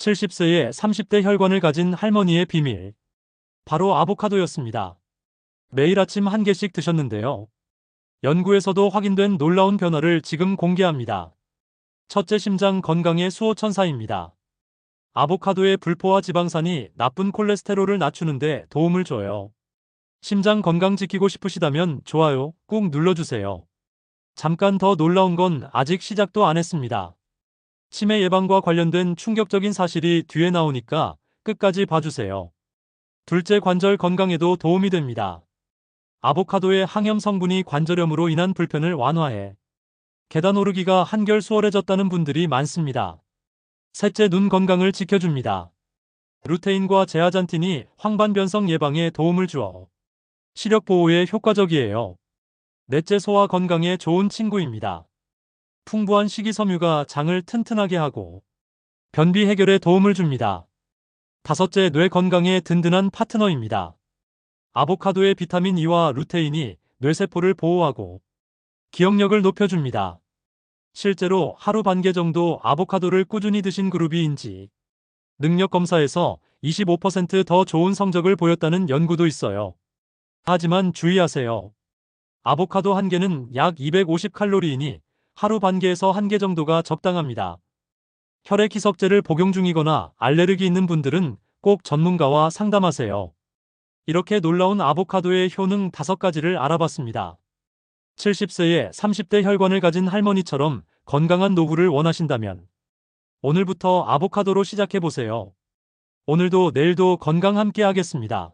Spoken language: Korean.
70세의 30대 혈관을 가진 할머니의 비밀. 바로 아보카도였습니다. 매일 아침 한 개씩 드셨는데요. 연구에서도 확인된 놀라운 변화를 지금 공개합니다. 첫째 심장 건강의 수호천사입니다. 아보카도의 불포화 지방산이 나쁜 콜레스테롤을 낮추는데 도움을 줘요. 심장 건강 지키고 싶으시다면 좋아요 꾹 눌러주세요. 잠깐 더 놀라운 건 아직 시작도 안 했습니다. 치매 예방과 관련된 충격적인 사실이 뒤에 나오니까 끝까지 봐주세요. 둘째 관절 건강에도 도움이 됩니다. 아보카도의 항염 성분이 관절염으로 인한 불편을 완화해 계단 오르기가 한결 수월해졌다는 분들이 많습니다. 셋째 눈 건강을 지켜줍니다. 루테인과 제아잔틴이 황반변성 예방에 도움을 주어 시력 보호에 효과적이에요. 넷째 소화 건강에 좋은 친구입니다. 풍부한 식이섬유가 장을 튼튼하게 하고 변비 해결에 도움을 줍니다. 다섯째 뇌 건강에 든든한 파트너입니다. 아보카도의 비타민 E와 루테인이 뇌세포를 보호하고 기억력을 높여줍니다. 실제로 하루 반 개 정도 아보카도를 꾸준히 드신 그룹이인지 능력 검사에서 25%더 좋은 성적을 보였다는 연구도 있어요. 하지만 주의하세요. 아보카도 한 개는 약 250칼로리이니 하루 반 개에서 한 개 정도가 적당합니다. 혈액 희석제를 복용 중이거나 알레르기 있는 분들은 꼭 전문가와 상담하세요. 이렇게 놀라운 아보카도의 효능 5가지를 알아봤습니다. 70세의 30대 혈관을 가진 할머니처럼 건강한 노후를 원하신다면 오늘부터 아보카도로 시작해보세요. 오늘도 내일도 건강 함께 하겠습니다.